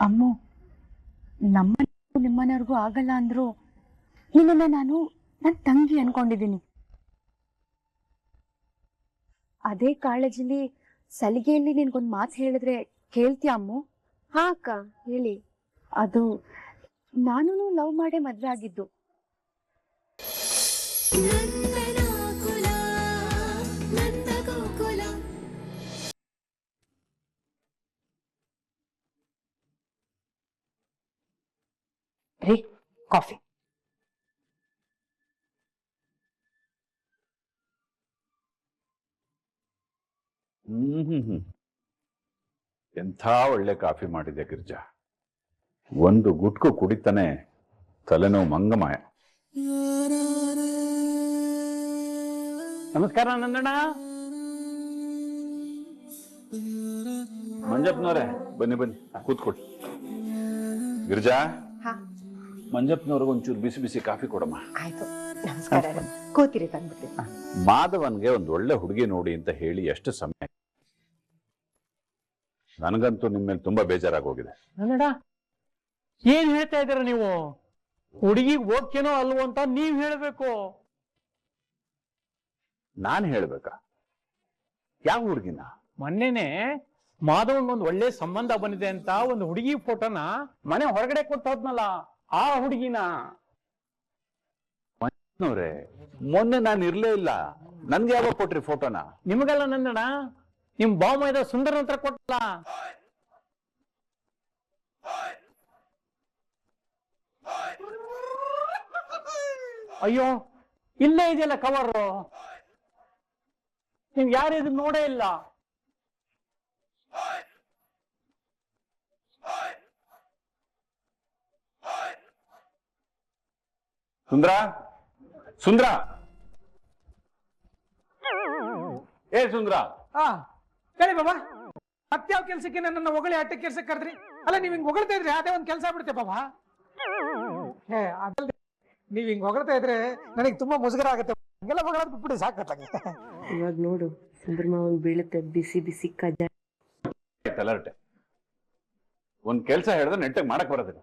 ಅಮ್ಮು ನಮ್ಮ ನಿಮ್ಮನೆಯವ್ರಿಗೂ ಆಗಲ್ಲ ಅಂದ್ರು ನಿನ್ನನ್ನ ನಾನು ನನ್ನ ತಂಗಿ ಅನ್ಕೊಂಡಿದ್ದೀನಿ. ಅದೇ ಕಾಳಜಿಲಿ ಸಲಿಗೆಯಲ್ಲಿ ನಿನ್ಗೊಂದ್ ಮಾತು ಹೇಳಿದ್ರೆ ಕೇಳ್ತೀಯ ಅಮ್ಮು? ಹಾ ಅಕ್ಕ ಹೇಳಿ. ಅದು ನಾನು ಲವ್ ಮಾಡೇ ಮದ್ವೆ ಆಗಿದ್ದು. ರೀ ಕಾಫಿ. ಹ್ಮ್ ಹ್ಮ್ ಹ್ಮ್. ಎಂಥ ಒಳ್ಳೆ ಕಾಫಿ ಮಾಡಿದೆ ಗಿರ್ಜಾ? ಒಂದು ಗುಟ್ಕು ಕುಡಿತಾನೆ ತಲೆನೋವು ಮಂಗಮಾಯ. ನಮಸ್ಕಾರ ನಂದಣ್ಣ. ಮಂಜಪ್ಪನವ್ರೆ ಬನ್ನಿ ಬನ್ನಿ ಕೂತ್ಕೊಡಿ ಗಿರ್ಜಾ. ಮಂಜಪ್ಪನವ್ರಿಗೆ ಒಂಚೂರು ಬಿಸಿ ಬಿಸಿ ಕಾಫಿ ಕೊಡಮ್ಮ. ಆಯ್ತು ನಮಸ್ಕಾರ. ಕೂತಿರಿ ತಂದ್ಬಿಟ್ಟು ಮಾಧವನ್ಗೆ ಒಂದು ಒಳ್ಳೆ ಹುಡುಗಿ ನೋಡಿ ಅಂತ ಹೇಳಿ ಎಷ್ಟು ಸಮಯ ನನಗಂತೂ ನಿಮ್ಮ ಮೇಲೆ ತುಂಬಾ ಬೇಜಾರಾಗೋಗಿದೆ. ಹೋಗಿದೆ ಏನ್ ಹೇಳ್ತಾ ಇದ್ದೀರ ನೀವು? ಹುಡುಗಿಗೆ ಓಕೆನೋ ಅಲ್ವೋ ಅಂತ ನೀವ್ ಹೇಳ್ಬೇಕು. ನಾನ್ ಹೇಳ್ಬೇಕ? ಯಾವ ಹುಡುಗಿನ? ಮೊನ್ನೆನೆ ಮಾಧವನ್ ಒಂದು ಒಳ್ಳೆ ಸಂಬಂಧ ಬಂದಿದೆ ಅಂತ ಒಂದು ಹುಡುಗಿ ಫೋಟೋನ ಮನೆ ಹೊರಗಡೆ ಕೊಟ್ಟು ಹೋದ್ನಲ್ಲ ಆ ಹುಡುಗಿನ ಮೊನ್ನೆ ನಾನು ಇರ್ಲೇ ಇಲ್ಲ. ನನ್ಗೆ ಯಾವಾಗ ಕೊಟ್ರಿ ಫೋಟೋನ ನಿಮಗೆಲ್ಲ ನಂದಣ ನಿಮ್ ಬಾಮೈದ ಸುಂದರ ಹತ್ರ ಕೊಟ್ಟಲ್ಲ? ಅಯ್ಯೋ ಇಲ್ಲೇ ಇದೆಯಲ್ಲ ಕವರು ನೀವ್ ಯಾರು ಇದನ್ನ ನೋಡೇ ಇಲ್ಲ? ಸುಂದ್ರ? ಸುಂದ್ರ? ಏ ಸುಂದ್ರ? ಹಾ ಹೇಳಿ ಬಾಬಾ. ಮತ್ಯಾವ ಕೆಲ್ಸಕ್ಕೆ ನನ್ನ ಹೊಗಳಿ ಅಟ್ಟ ಕೆಲ್ಸಕ್ಕೆ ಕರೆದ್ರಿ. ಅಲ್ಲ ನೀವ್ ಹಿಂಗ್ ಹೊಗಳ್ತಾ ಇದ್ರಿ ಅದೇ ಒಂದ್ ಕೆಲ್ಸ ಆಗ್ಬಿಡುತ್ತೆ ಬಾಬಾ. ಅದಲ್ದೆ ನೀವ್ ಹಿಂಗ್ ಹೊಗಳ್ತಾ ಇದ್ರೆ ನನಗೆ ತುಂಬಾ ಮುಜುಗರ ಆಗುತ್ತೆ. ಹಿಂಗೆಲ್ಲ ಹೊಗಳೋದ್ ಬಿಟ್ಬಿಡಿ ಸಾಕತ್ತಾಗೆ ಇವಾಗ ನೋಡು ಸುಂದರಮಾವನ್ ಬೀಳುತ್ತೆ ಬಿಸಿ ಬಿಸಿ ಕಜ್ಜಾಯ. ಅಲರ್ಟ್ ಒಂದ್ ಕೆಲ್ಸ ಹೇಳಿದ್ರೆ ನೆಟ್ಟಗ್ ಮಾಡಕ್ ಬರೋದಿಲ್ಲ.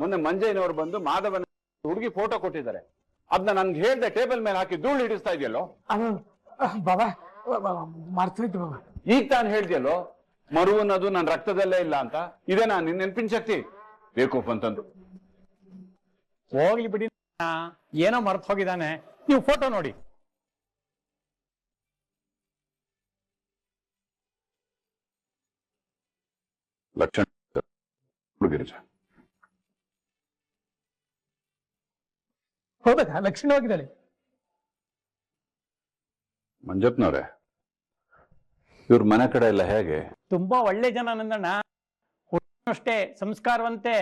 ಮೊನ್ನೆ ಮಂಜಯ್ಯನವ್ರು ಬಂದು ಮಾಧವನ ಹುಡುಗಿ ಫೋಟೋ ಕೊಟ್ಟಿದ್ದಾರೆ. ಅದನ್ನ ನನ್ಗೆ ಹೇಳ್ದೆ ಟೇಬಲ್ ಮೇಲೆ ಹಾಕಿ ಧೂಳು ಹಿಡಿಸ್ತಾ ಇದೆಯಲ್ಲೋ? ಅದು ಬಾಬಾ ಮರ್ತೋಯ್ತು ಬಾಬಾ. ಈಗ ತಾನು ಹೇಳ್ದಿಯಲ್ಲೋ? ಮರು ಅನ್ನೋದು ನನ್ನ ರಕ್ತದಲ್ಲೇ ಇಲ್ಲ ಅಂತ? ಇದೇನಾ ನಿನ್ ನೆನ್ಪಿನ ಶಕ್ತಿ? ಬೇಕು ಅಂತಂದು ಹೋಗ್ಲಿ ಬಿಡಿ ಏನೋ ಮರ್ತ ಹೋಗಿದ್ದಾನೆ. ನೀವು ಫೋಟೋ ನೋಡಿ. ಲಕ್ಷಣ ಹುಡುಗಿರ್ಜ ಹೌದಾ ಲಕ್ಷಣವಾಗಿದ್ದಾಳೆ ಮಂಜಪ್ಪನವ್ರೆ ಇವ್ರ ಮನೆ ಕಡೆ ಎಲ್ಲ ಹೇಗೆ? ತುಂಬಾ ಒಳ್ಳೆ ಜನ ನಂದಣ್ಣ. ಅಷ್ಟೇ ಸಂಸ್ಕಾರವಂತೆ.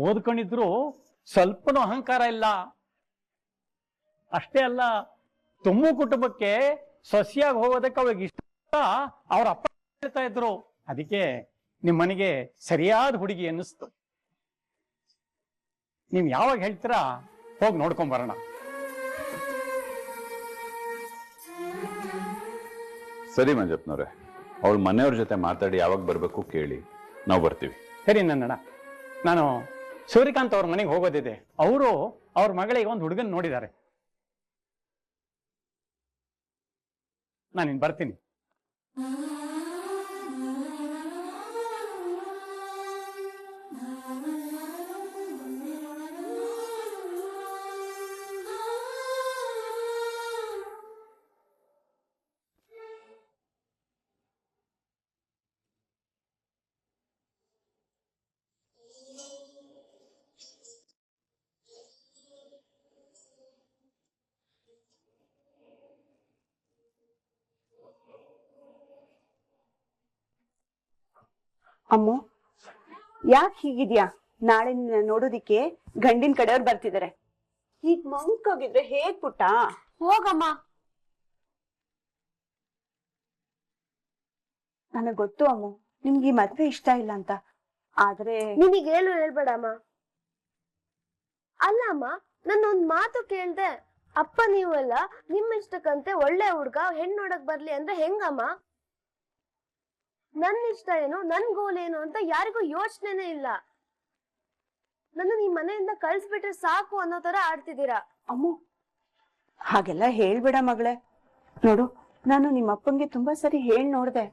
ಓದ್ಕೊಂಡಿದ್ರು ಸ್ವಲ್ಪನೂ ಅಹಂಕಾರ ಇಲ್ಲ. ಅಷ್ಟೇ ಅಲ್ಲ ತುಂಬು ಕುಟುಂಬಕ್ಕೆ ಸೊಸಿಯಾಗಿ ಹೋಗೋದಕ್ಕೆ ಅವ್ರಿಗೆ ಇಷ್ಟ ಅವ್ರ ಅಪ್ಪ ಹೇಳ್ತಾ ಇದ್ರು. ಅದಕ್ಕೆ ನಿಮ್ಮನಿಗೆ ಸರಿಯಾದ ಹುಡುಗಿ ಅನ್ನಿಸ್ತು. ನೀವು ಯಾವಾಗ ಹೇಳ್ತೀರಾ? ಹೋಗಿ ನೋಡ್ಕೊಂಡ್ ಬರೋಣ. ಸರಿ ಮಂಜಪ್ಪನವ್ರೆ ಅವ್ರ ಮನೆಯವ್ರ ಜೊತೆ ಮಾತಾಡಿ ಯಾವಾಗ ಬರ್ಬೇಕು ಕೇಳಿ ನಾವು ಬರ್ತೀವಿ. ಸರಿ ನನ್ನಣ್ಣ. ನಾನು ಸೂರ್ಯಕಾಂತ್ ಅವ್ರ ಮನೆಗೆ ಹೋಗೋದಿದೆ. ಅವರು ಅವ್ರ ಮಗಳಿಗೆ ಒಂದು ಹುಡುಗನ್ ನೋಡಿದ್ದಾರೆ. ನಾನು ಬರ್ತೀನಿ. ಅಮ್ಮು ಯಾಕೆ ಹೀಗಿದ್ಯಾ? ನಾಳೆ ನಿನ್ನ ನೋಡೋದಿಕ್ಕೆ ಗಂಡಿನ ಕಡೆಯವ್ರು ಬರ್ತಿದ್ದಾರೆ ಈಗ ಮಂಕೋಗಿದ್ರೆ ಹೇಗ್ ಪುಟ್ಟ? ಹೋಗಮ್ಮ. ನನಗ್ ಗೊತ್ತು ಅಮ್ಮ ನಿಮ್ಗೆ ಈ ಮದ್ವೆ ಇಷ್ಟ ಇಲ್ಲ ಅಂತ. ಆದ್ರೆ ನಿನಗೆ ಏನು ಹೇಳ್ಬೇಡಮ್ಮ. ಅಲ್ಲ ಅಮ್ಮ ನನ್ನ ಒಂದ್ ಮಾತು ಕೇಳ್ದೆ ಅಪ್ಪ ನೀವೆಲ್ಲ ನಿಮ್ಮ ಇಷ್ಟಕ್ಕಂತೆ ಒಳ್ಳೆ ಹುಡ್ಗ ಹೆಣ್ಣು ನೋಡಕ್ ಬರ್ಲಿ ಅಂದ್ರೆ ಹೆಂಗಮ್ಮ? ನನ್ ಇಷ್ಟ ಏನು? ನನ್ ಗೋಲ್ ಏನು ಅಂತ ಯಾರಿಗೂ ಯೋಚನೆನೇ ಇಲ್ಲ. ನನ್ನ ಈ ಮನೆಯಿಂದ ಕಳ್ಸ್ಬಿಟ್ರೆ ಸಾಕು ಅನ್ನೋ ತರ ಆಡ್ತಿದ್ದೀರಾ? ಅಮ್ಮು, ಹಾಗೆಲ್ಲ ಹೇಳ್ಬೇಡ ಮಗಳೇ. ನೋಡು, ನಾನು ನಿಮ್ಮ ಅಪ್ಪಂಗೆ ತುಂಬಾ ಸರಿ ಹೇಳ್ ನೋಡ್ದೆ.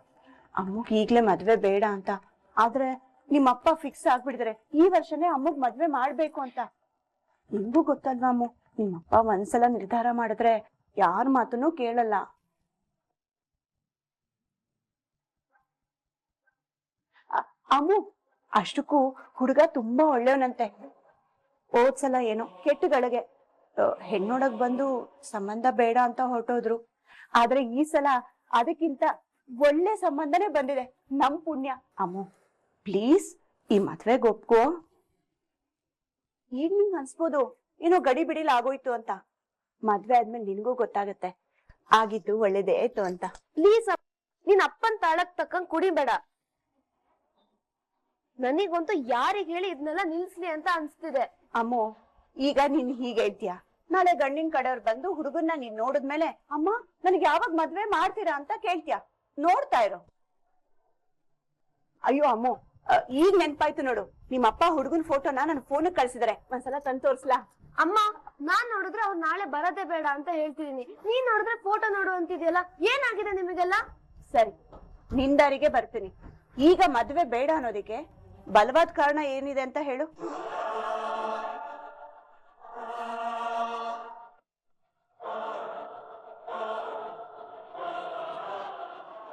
ಅಮ್ಮಗ್ ಈಗ್ಲೇ ಮದ್ವೆ ಬೇಡ ಅಂತ. ಆದ್ರೆ ನಿಮ್ಮ ಅಪ್ಪ ಫಿಕ್ಸ್ ಆಗ್ಬಿಡಿದ್ರೆ ಈ ವರ್ಷನೇ ಅಮ್ಮಗ್ ಮದ್ವೆ ಮಾಡ್ಬೇಕು ಅಂತ. ನಿಮ್ಗೂ ಗೊತ್ತಲ್ವಾ ಅಮ್ಮು ನಿಮ್ಮಪ್ಪ ಒಂದ್ಸಲ ನಿರ್ಧಾರ ಮಾಡಿದ್ರೆ ಯಾರ ಮಾತನ್ನು ಕೇಳಲ್ಲ. ಅಮ್ಮು, ಅಷ್ಟಕ್ಕೂ ಹುಡುಗ ತುಂಬಾ ಒಳ್ಳೆಯವನಂತೆ. ಓದ್ಸಲ ಏನೋ ಕೆಟ್ಟಗಳಿಗೆ ಹೆಣ್ಣೊಡಗ್ ಬಂದು ಸಂಬಂಧ ಬೇಡ ಅಂತ ಹೊರಟೋದ್ರು. ಆದ್ರೆ ಈ ಸಲ ಅದಕ್ಕಿಂತ ಒಳ್ಳೆ ಸಂಬಂಧನೇ ಬಂದಿದೆ, ನಮ್ ಪುಣ್ಯ. ಅಮ್ಮು, ಪ್ಲೀಸ್ ಈ ಮದ್ವೆಗ್ ಒಪ್ಕೋ. ಈಗ ನಿಂಗ್ ಅನ್ಸ್ಬೋದು? ಏನೋ ಗಡಿ ಬಿಡಿಲ್ ಆಗೋಯ್ತು ಅಂತ. ಮದ್ವೆ ಆದ್ಮೇಲೆ ನಿನ್ಗೂ ಗೊತ್ತಾಗತ್ತೆ. ಆಗಿದ್ದು ಒಳ್ಳೇದೇ ಆಯ್ತು ಅಂತ. ಪ್ಲೀಸ್ ನಿನ್ ಅಪ್ಪನ್ ತಾಳಕ್ ತಕ್ಕಂಗ್ ಕುಡಿಬೇಡ. ನನಗಂತೂ ಯಾರಿಗ್ ಹೇಳಿ ಇದನ್ನೆಲ್ಲ ನಿಲ್ಸ್ಲಿ ಅಂತ ಅನ್ಸ್ತಿದೆ. ಅಮ್ಮ ಈಗ ನೀನ್ ಹೀಗೆ ಇದ್ಯಾ? ನಾಳೆ ಗಂಡಿನ ಕಡೆಯವ್ರು ಬಂದು ಹುಡುಗನ್ನ ನೀನ್ ನೋಡಿದ್ಮೇಲೆ ಅಮ್ಮ ನನಗೆ ಯಾವಾಗ ಮದ್ವೆ ಮಾಡ್ತೀರಾ ಅಂತ ಕೇಳ್ತೀಯ? ನೋಡ್ತಾ ಇರೋ. ಅಯ್ಯೋ ಅಮ್ಮ ಈಗ ನೆನ್ಪಾಯ್ತು ನೋಡು. ನಿಮ್ಮ ಅಪ್ಪ ಹುಡುಗನ್ ಫೋಟೋನ ನನ್ ಫೋನ್ ಕಳ್ಸಿದಾರೆ. ಒಂದ್ಸಲ ತಂದ್ ತೋರ್ಸ್ಲಾ? ಅಮ್ಮ ನಾನ್ ನೋಡಿದ್ರೆ ಅವ್ರು ನಾಳೆ ಬರೋದೇ ಬೇಡ ಅಂತ ಹೇಳ್ತಿದೀನಿ. ನೀನ್ ನೋಡಿದ್ರೆ ಫೋಟೋ ನೋಡು ಅಂತಿದ್ಯಲ್ಲ ಏನಾಗಿದೆ ನಿಮಗೆಲ್ಲ? ಸರಿ ನಿಂದಾರಿಗೆ ಬರ್ತೀನಿ. ಈಗ ಮದ್ವೆ ಬೇಡ ಅನ್ನೋದಕ್ಕೆ ಬಲವಾದ ಕಾರಣ ಏನಿದೆ ಅಂತ ಹೇಳು.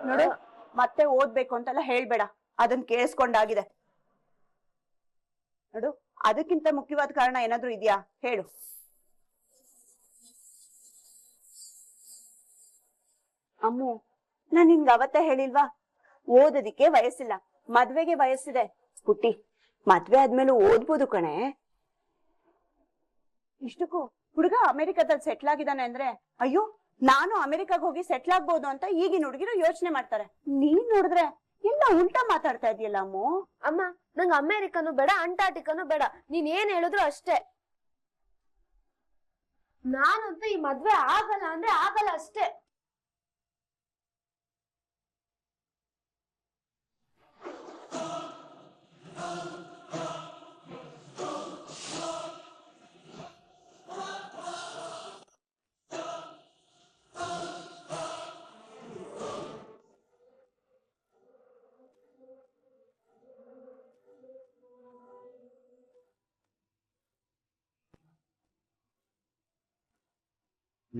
ನೋಡು. ಮತ್ತೆ ಓದ್ಬೇಕು ಅಂತೆಲ್ಲ ಹೇಳ್ಬೇಡ. ಅದನ್ನ ಕೇಳಿಸ್ಕೊಂಡಾಗಿದೆ. ನೋಡು ಅದಕ್ಕಿಂತ ಮುಖ್ಯವಾದ ಕಾರಣ ಏನಾದ್ರೂ ಇದೆಯಾ? ಹೇಳು. ಅಮ್ಮು ನಾನ್ ನಿನ್ಗೆ ಅವತ್ತೇ ಹೇಳಿಲ್ವಾ? ಓದೋದಿಕ್ಕೆ ವಯಸ್ಸಿಲ್ಲ. ಮದ್ವೆಗೆ ವಯಸ್ಸಿದೆ. ಪುಟ್ಟಿ ಮದ್ವೆ ಆದ್ಮೇಲೆ ಓದ್ಬೋದು ಕಣೆ. ಇಷ್ಟಕ್ಕೂ ಹುಡುಗ ಅಮೆರಿಕದಲ್ಲಿ ಸೆಟ್ಲ್ ಆಗಿದ್ದಾನೆ ಅಂದ್ರೆ, ಅಯ್ಯೋ, ನಾನು ಅಮೆರಿಕಾಗ ಹೋಗಿ ಸೆಟ್ಲ್ ಆಗ್ಬೋದು ಅಂತ ಈಗಿನ ಹುಡುಗಿರು ಯೋಚನೆ ಮಾಡ್ತಾರೆ. ನೀನ್ ನೋಡಿದ್ರೆ ಎಲ್ಲ ಉಲ್ಟಾ ಮಾತಾಡ್ತಾ ಇದೆಯಲ್ಲ ಅಮ್ಮು? ಅಮ್ಮ, ನಂಗೆ ಅಮೆರಿಕನು ಬೇಡ, ಅಂಟಾರ್ಟಿಕನು ಬೇಡ. ನೀನ್ ಏನ್ ಹೇಳಿದ್ರು ಅಷ್ಟೇ. ನಾನಂತೂ ಈ ಮದ್ವೆ ಆಗಲ್ಲ ಅಂದ್ರೆ ಆಗಲ್ಲ ಅಷ್ಟೇ.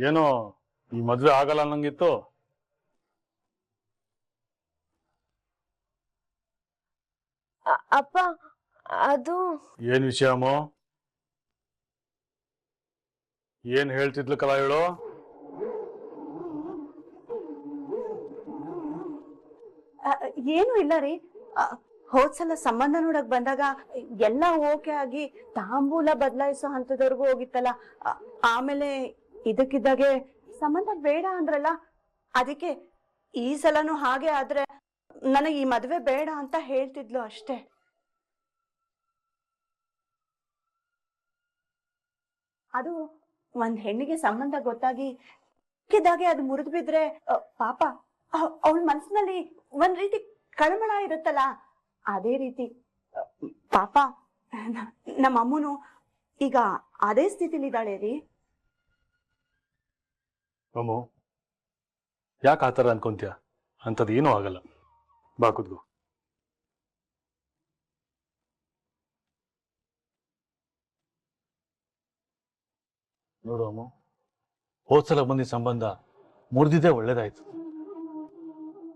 ಏನೋ ಈ ಮದ್ವೆ ಆಗಲ್ಲ ಅನ್ನಂಗಿತ್ತು? ಅಪ್ಪ ಅದು ಏನ್ ವಿಷಯ ಅಮ್ಮ? ಏನ್ ಹೇಳ್ತಿದ್ಲು ಕಲಾ ಹೇಳು? ಏನು ಇಲ್ಲ ರೀ. ಹೋದ್ ಹೋದ್ಸಲ ಸಂಬಂಧ ನೋಡಕ್ ಬಂದಾಗ ಎಲ್ಲ ಓಕೆ ಆಗಿ ತಾಂಬೂಲ ಬದಲಾಯಿಸೋ ಹಂತದವರೆಗೂ ಹೋಗಿತ್ತಲ್ಲ. ಆಮೇಲೆ ಇದಕ್ಕಿದ್ದಾಗೆ ಸಂಬಂಧ ಬೇಡ ಅಂದ್ರಲ್ಲ, ಅದಕ್ಕೆ ಈ ಸಲನು ಹಾಗೆ ಆದ್ರೆ ನನಗೆ ಈ ಮದ್ವೆ ಬೇಡ ಅಂತ ಹೇಳ್ತಿದ್ಲು ಅಷ್ಟೇ. ಅದು ಒಂದ್ ಹೆಣ್ಣಿಗೆ ಸಂಬಂಧ ಗೊತ್ತಾಗಿ ಕಿದ್ದಾಗೆ ಅದು ಮುರಿದು ಬಿದ್ರೆ ಪಾಪ ಅವಳ ಮನ್ಸಿನಲ್ಲಿ ಒಂದ್ ರೀತಿ ಕಳಮಳ ಇರುತ್ತಲ್ಲ, ಅದೇ ರೀತಿ ಪಾಪ ನಮ್ಮ ಅಮ್ಮನು ಈಗ ಅದೇ ಸ್ಥಿತಿಲಿದ್ದಾಳೆ ರೀ. ಅಮ್ಮು ಯಾಕೆ ಆ ಥರ ಅನ್ಕೊಂತೀಯ? ಅಂಥದ್ದು ಏನೂ ಆಗಲ್ಲ. ಬಾ ಕುದ್ಗು ನೋಡು ಅಮ್ಮ ಹೋದ್ಸಲ ಬಂದಿದ್ದ ಸಂಬಂಧ ಮುರಿದಿದ್ದೇ ಒಳ್ಳೇದಾಯ್ತು.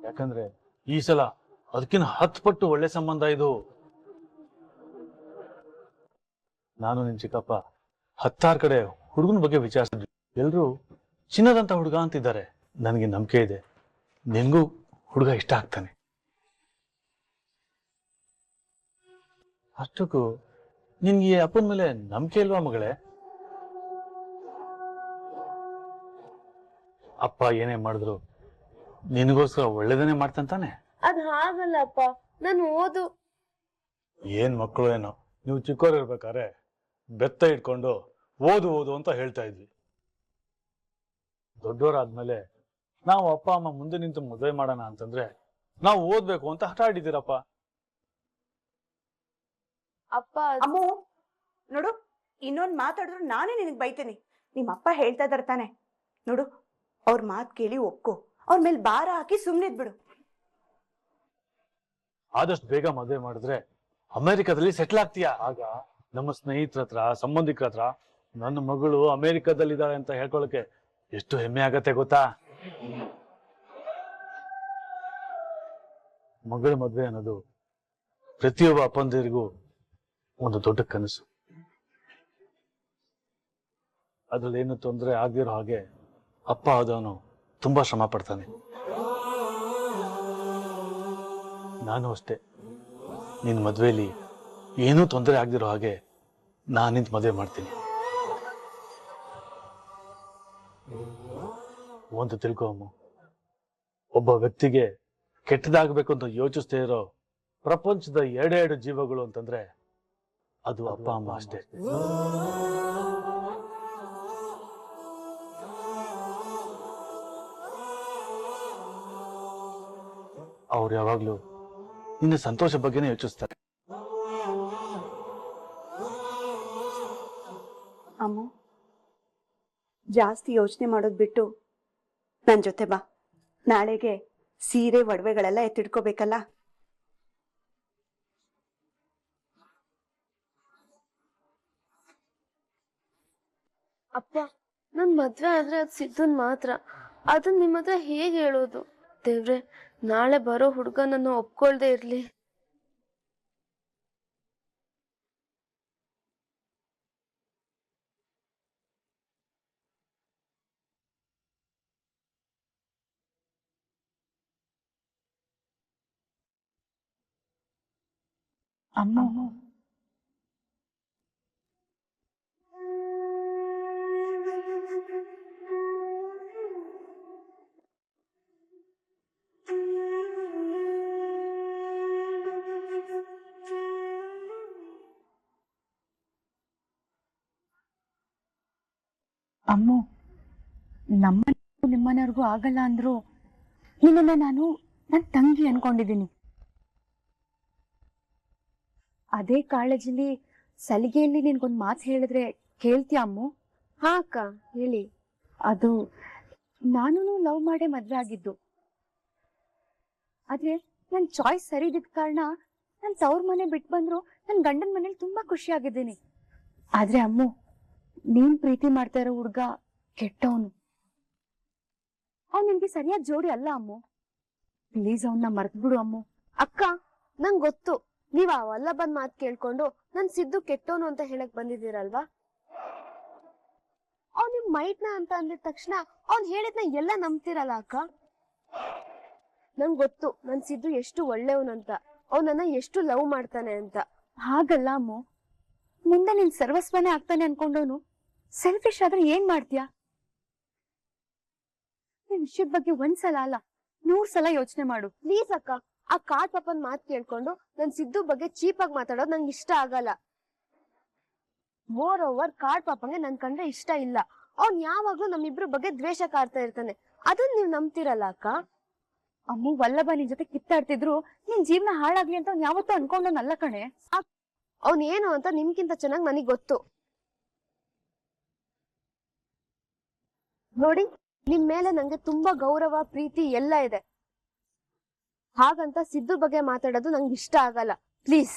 ಯಾಕಂದ್ರೆ ಈ ಸಲ ಅದಕ್ಕಿಂತ ಹತ್ತು ಪಟ್ಟು ಒಳ್ಳೆ ಸಂಬಂಧ ಇದು. ನಾನು ನಿನ್ ಚಿಕ್ಕಪ್ಪ ಹತ್ತಾರು ಕಡೆ ಹುಡುಗನ ಬಗ್ಗೆ ವಿಚಾರಿಸಿದ್ವಿ. ಎಲ್ರು ಚಿನ್ನದಂತ ಹುಡುಗ ಅಂತಿದ್ದಾರೆ. ನನಗೆ ನಂಬಿಕೆ ಇದೆ. ನಿನ್ಗೂ ಹುಡುಗ ಇಷ್ಟ ಆಗ್ತಾನೆ. ಅಷ್ಟಕ್ಕೂ ನಿನ್ಗೆ ಅಪ್ಪನ ಮೇಲೆ ನಂಬಿಕೆ ಇಲ್ವಾ ಮಗಳೇ? ಅಪ್ಪ ಏನೇ ಮಾಡಿದ್ರು ನಿನಗೋಸ್ಕರ ಒಳ್ಳೇದನ್ನೇ ಮಾಡ್ತಂತಾನೆ ಅದ್ ಹಾಗಲ್ಲ ಅಪ್ಪ. ನಾನು ಓದು. ಏನ್ ಮಕ್ಕಳು ಏನೋ. ನೀವು ಚಿಕ್ಕವ್ರು ಇರ್ಬೇಕಾದ್ರೆ ಬೆತ್ತ ಇಟ್ಕೊಂಡು ಓದು ಓದು ಅಂತ ಹೇಳ್ತಾ ಇದ್ವಿ. ದೊಡ್ಡವರಾದ್ಮೇಲೆ ನಾವು ಅಪ್ಪ ಅಮ್ಮ ಮುಂದೆ ನಿಂತು ಮದುವೆ ಮಾಡೋಣ ಅಂತಂದ್ರೆ ನಾವು ಓದ್ಬೇಕು ಅಂತ ಹಠ ಆಡಿದ್ದೀರಪ್ಪ. ಅಪ್ಪ ಅಮ್ಮ ನೋಡು ಇನ್ನೊಂದ್ ಮಾತಾಡಿದ್ರು ನಾನೇ ನಿನಗ್ ಬೈತೇನೆ. ನಿಮ್ಮ ಅಪ್ಪ ಹೇಳ್ತಾ ಇದಾರೆ ತಾನೆ. ನೋಡು ಅವ್ರ ಮಾತ್ ಕೇಳಿ ಒಪ್ಕೋ. ಅವ್ರ ಮೇಲೆ ಭಾರ ಹಾಕಿ ಸುಮ್ನಿದ್ ಬಿಡು ಆದಷ್ಟು ಬೇಗ ಮದುವೆ ಮಾಡಿದ್ರೆ ಅಮೆರಿಕದಲ್ಲಿ ಸೆಟ್ಲ್ ಆಗ್ತೀಯ? ಆಗ ನಮ್ಮ ಸ್ನೇಹಿತರ ಹತ್ರ ಸಂಬಂಧಿಕರ ಹತ್ರ ನನ್ನ ಮಗಳು ಅಮೆರಿಕದಲ್ಲಿದ್ದಾಳೆ ಅಂತ ಹೇಳ್ಕೊಳಕ್ಕೆ ಎಷ್ಟು ಹೆಮ್ಮೆ ಆಗತ್ತೆ ಗೊತ್ತಾ? ಮಗಳ ಮದುವೆ ಅನ್ನೋದು ಪ್ರತಿಯೊಬ್ಬ ಅಪ್ಪಂದಿರಿಗೂ ಒಂದು ದೊಡ್ಡ ಕನಸು. ಅದ್ರಲ್ಲಿ ಏನು ತೊಂದರೆ ಆಗಿರೋ ಹಾಗೆ ಅಪ್ಪ ಆದವನು ತುಂಬಾ ಶ್ರಮ ಪಡ್ತಾನೆ. ನಾನು ಅಷ್ಟೇ. ನಿನ್ನ ಮದುವೆಯಲ್ಲಿ ಏನೂ ತೊಂದರೆ ಆಗದಿರೋ ಹಾಗೆ ನಾನು ನಿಂತು ಮದುವೆ ಮಾಡ್ತೀನಿ. ಒಂದು ತಿಳ್ಕೊಮ್ಮ ಒಬ್ಬ ವ್ಯಕ್ತಿಗೆ ಕೆಟ್ಟದಾಗಬೇಕು ಅಂತ ಯೋಚಿಸ್ತಾ ಇರೋ ಪ್ರಪಂಚದ ಎರಡೆರಡು ಜೀವಗಳು ಅಂತಂದ್ರೆ ಅದು ಅಪ್ಪ, ಅಮ್ಮ ಅಷ್ಟೇ. ಅವ್ರು ಯಾವಾಗ್ಲೂ ನಿನ್ನ ಸಂತೋಷ ಬಗ್ಗೆನೇ ಯೋಚಿಸ್ತಾರೆ. ಅಮ್ಮ, ಜಾಸ್ತಿ ಯೋಚನೆ ಮಾಡೋದ್ ಬಿಟ್ಟು ನನ್ ಜೊತೆ ಬಾ. ನಾಳೆಗೆ ಸೀರೆ, ಒಡವೆಗಳೆಲ್ಲ ಎತ್ತಿಡ್ಕೋಬೇಕಲ್ಲ ಅಪ್ಪ, ನನ್ ಮದ್ವೆ ಆದ್ರೆ ಅದ್ ಸಿದ್ದನ್ ಮಾತ್ರ. ಅದನ್ ನಿಮ್ಮತ್ರ ಹೇಗ್ ಹೇಳೋದು? ದೇವ್ರೆ, ನಾಳೆ ಬರೋ ಹುಡ್ಗ ನನ್ನ ಒಪ್ಕೊಳ್ದೆ ಇರ್ಲಿ. ಅಮ್ಮ. ಅಮ್ಮು ನಮ್ಮ ನಿಮ್ಮನೆಯವ್ರಿಗೂ ಆಗಲ್ಲ ಅಂದ್ರು ನಿನ್ನನ್ನ ನಾನು ನನ್ನ ತಂಗಿ ಅನ್ಕೊಂಡಿದ್ದೀನಿ. ಅದೇ ಕಾಳಜಿಲಿ ಸಲಿಗೆಯಲ್ಲಿ ನಿನ್ಗೊಂದ್ ಮಾತು ಹೇಳಿದ್ರೆ ಕೇಳ್ತೀಯ ಅಮ್ಮು? ಹಾ ಅಕ್ಕ ಹೇಳಿ. ಅದು ನಾನು ಲವ್ ಮಾಡೇ ಮದ್ವೆ ಆಗಿದ್ದು. ಆದ್ರೆ ನನ್ ಚಾಯ್ಸ್ ಸರಿ ಇದ್ದಿದ್ ಕಾರಣ ನನ್ ತವ್ರ ಮನೆ ಬಿಟ್ಟು ಬಂದ್ರು ನನ್ ಗಂಡನ ಮನೇಲಿ ತುಂಬಾ ಖುಷಿ ಆಗಿದ್ದೀನಿ. ಆದ್ರೆ ಅಮ್ಮು ನೀನ್ ಪ್ರೀತಿ ಮಾಡ್ತಾ ಇರೋ ಹುಡ್ಗ ಕೆಟ್ಟವನು. ಅವ್ನ್ ನಿನ್ಗೆ ಸರಿಯಾದ ಜೋಡಿ ಅಲ್ಲ ಅಮ್ಮು. ಪ್ಲೀಸ್ ಅವನ್ನ ಮರ್ತ್ಬಿಡು ಅಮ್ಮು. ಅಕ್ಕ ನಂಗ್ ಗೊತ್ತು. ನೀವ್ ಆ ವಲ್ಲಭನ್ ಮಾತ್ ಕೇಳ್ಕೊಂಡು ನನ್ ಸಿದ್ದು ಕೆಟ್ಟೋನು ಅಂತ ಹೇಳಕ್ ಬಂದಿದ್ದೀರಲ್ವಾ? ಅವ್ನ್ ನಿಮ್ ಮೈಟ್ನ ಅಂತ ಅಂದಿದ ತಕ್ಷಣ ಅವ್ನ್ ಹೇಳಿದ್ನ ಎಲ್ಲ ನಂಬ್ತಿರಲ್ಲ ಅಕ್ಕ? ನಂಗ್ ಗೊತ್ತು ನನ್ ಸಿದ್ದು ಎಷ್ಟು ಒಳ್ಳೆಯವನಂತ ಅವನನ್ನ ನನ್ನ ಎಷ್ಟು ಲವ್ ಮಾಡ್ತಾನೆ ಅಂತ. ಹಾಗಲ್ಲ ಅಮ್ಮು. ಮುಂದೆ ನಿನ್ ಸರ್ವಸ್ವನೇ ಆಗ್ತಾನೆ ಅನ್ಕೊಂಡವನು. ಸೆಲ್ಫಿಶ್ ಆದ್ರೆ ಏನ್ ಮಾಡ್ತೀಯಾ? ನಿನ್ ವಿಷಯದ ಬಗ್ಗೆ ಒಂದ್ಸಲ ಅಲ್ಲ ನೂರ್ ಸಲ ಯೋಚನೆ ಮಾಡು. ಪ್ಲೀಸ್ ಅಕ್ಕ. ಆ ಕಾಡ್ ಪಾಪನ್ ಮಾತ್ ಕೇಳ್ಕೊಂಡು ನನ್ ಸಿದ್ದು ಬಗ್ಗೆ ಚೀಪ್ ಆಗಿ ಮಾತಾಡೋದು ನಂಗೆ ಇಷ್ಟ ಆಗಲ್ಲ. ಮೋರ್ ಓವರ್ ಕಾಡ್ ಪಾಪಂಗೆ ನನ್ ಕಂಡ್ರೆ ಇಷ್ಟ ಇಲ್ಲ. ಅವ್ನ್ ಯಾವಾಗ್ಲೂ ನಮ್ಮಿಬ್ರ ಬಗ್ಗೆ ದ್ವೇಷ ಕಾಡ್ತಾ ಇರ್ತಾನೆ. ಅದನ್ ನೀವ್ ನಂಬ್ತಿರಲ್ಲ ಅಕ್ಕ? ಅಮ್ಮ ವಲ್ಲಭ ನಿನ್ ಜೊತೆ ಕಿತ್ತಾಡ್ತಿದ್ರು, ನಿನ್ ಜೀವನ ಹಾಳಾಗ್ಲಿ ಅಂತ ಅವ್ನ್ ಯಾವತ್ತೂ ಅನ್ಕೊಂಡನಲ್ಲ ಕಣೆ. ಅವ್ನ್ ಏನು ಅಂತ ನಿಮ್ಗಿಂತ ಚೆನ್ನಾಗ್ ನನಗ್ ಗೊತ್ತು. ನೋಡಿ, ನಿಮ್ ಮೇಲೆ ನಂಗೆ ತುಂಬಾ ಗೌರವ, ಪ್ರೀತಿ ಎಲ್ಲ ಇದೆ. ಹಾಗಂತ ಸಿದ್ದು ಬಗ್ಗೆ ಮಾತಾಡೋದು ನಂಗೆ ಇಷ್ಟ ಆಗಲ್ಲ. ಪ್ಲೀಸ್